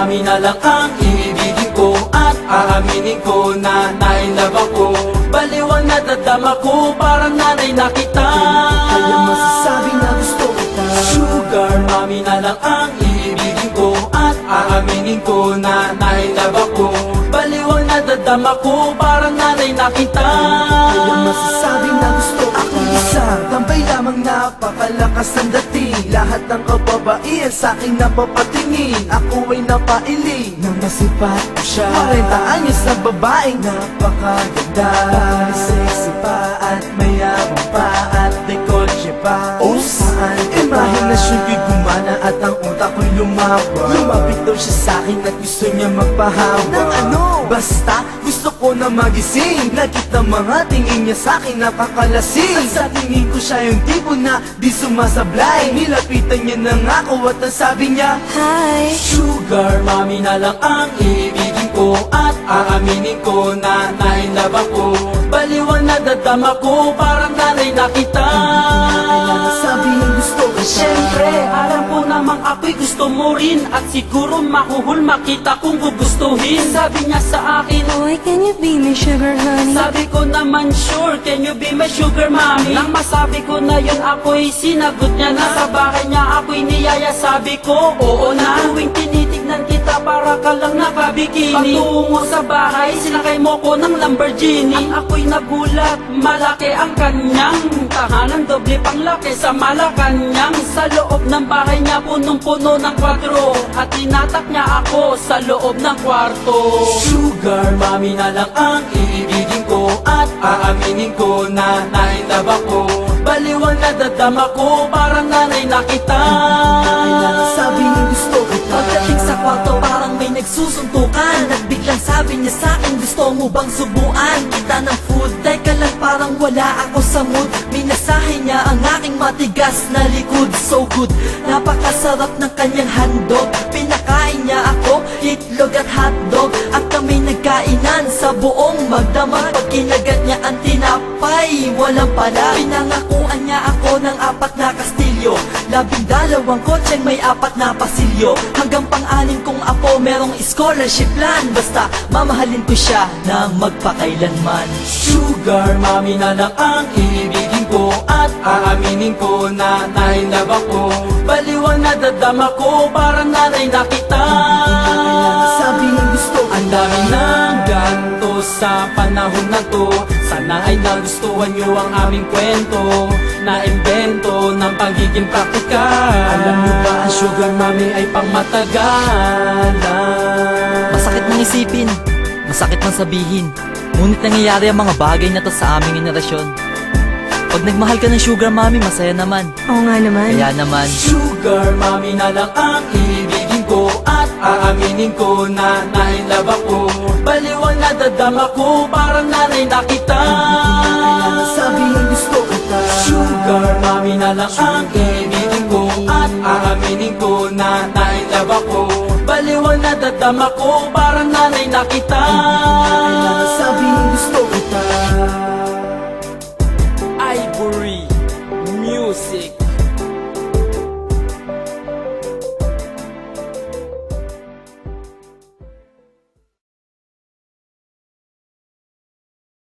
mami na lang ang iibigin ko At aaminin ko na nainlove ako Baliwang nadadama ko parang nanay na kita Kaya masasabi na gusto kita. Sugar mami na lang ang iibigin ko At aaminin ko na ako Nadadama ko parang nanay na kita Kaya masasabi na gusto Ako isa, tambay lamang napakalakas ang dating. Lahat ng kababaihan sa aking napapatingin. Ako ay napailing. Nang masipat ko siya. 40 anyos na babaeng napakaganda. Sexy pa at mayabang pa at dekolche pa? Oh. Saan Imahinasyon ko'y gumana at ang utak ko'y lumaba Lumapit daw siya sa akin at gusto niya magpahawa Nang ano? Basta ko na magising. Nakita mga tingin niya sa akin nakakalasing At sa tingin ko siya yung tipo na di sumasablay. Nilapitan niya na nga ako at ang sabi niya Hi! Sugar mami na lang ang iibigin ko At aaminin ko na nainlove ako Baliwang nadadama ko parang nanay na kita. Sabihin gusto kita Siyempre, alam ko namang ako'y gusto mo rin At siguro mahuhul makita kung gugustuhin. Sabi niya sa akin, Boy, can you be my sugar honey? sabi ko naman sure, can you be my sugar mommy? Nang masabi ko na yun ako'y sinagot niya na Sa bahay niya ako'y niyaya sabi ko, oo na Tuwing tinitignan kita para ka lang nakabikini. Pagtungo sa bahay, sinakay mo ko ng Lamborghini. At ako'y nagulat, malaki ang kanyang Tahanan. Doble pang laki sa Malacanang. Sa loob ng bahay niya punong-puno ng kwadro At tinatak niya ako sa loob ng kwarto. Sugar mami na lang ang iibigin ko. At aaminin ko na nainlove ako. Baliwang nadadama ko parang nanay na kita gusto kita nagsusuntukan At biglang sabi niya sa akin gusto mo bang subuan Kita ng food, teka lang parang wala ako sa mood. Minasahe niya ang aking matigas na likod. So good, napakasarap ng kanyang handog. Pinakain niya ako, itlog at hotdog. At kami nagkainan sa buong magdamag. Pag kinagat niya ang tinapay, walang pala. Pinangakuan niya ako ng apat Labing dalawang kotseng may apat na pasilyo. Hanggang pang-anim kong apo merong scholarship plan. Basta mamahalin ko siya ng magpakailanman. Sugar mami na lang ang iibigin ko. At aaminin ko na nainlove ako. Baliwang nadadama ko parang nanay na kita Kailangan sabihin gusto Ang dami ng ganto sa panahon na to Sana ay nagustuhan nyo ang aming kwento Na imbento ng pagiging praktikal. Alam nyo ba ang sugar mami ay pangmatagalan? Masakit mang isipin, masakit mang sabihin. Ngunit nangyayari ang mga bagay na to sa aming henerasyon. Pag nagmahal ka ng sugar mami, masaya naman. Oo nga naman. Kaya naman, Sugar mami na lang ang iibigin ko At aaminin ko na nainlove ako. Baliwang nadadama ko parang nanay na kita. Kailangan sabihin gusto kita. Sugar mami na lang ang iibigin ko. At aaminin ko na nainlove ako. Baliwang nadadama ko parang nanay na kita. Kailangan sabihin gusto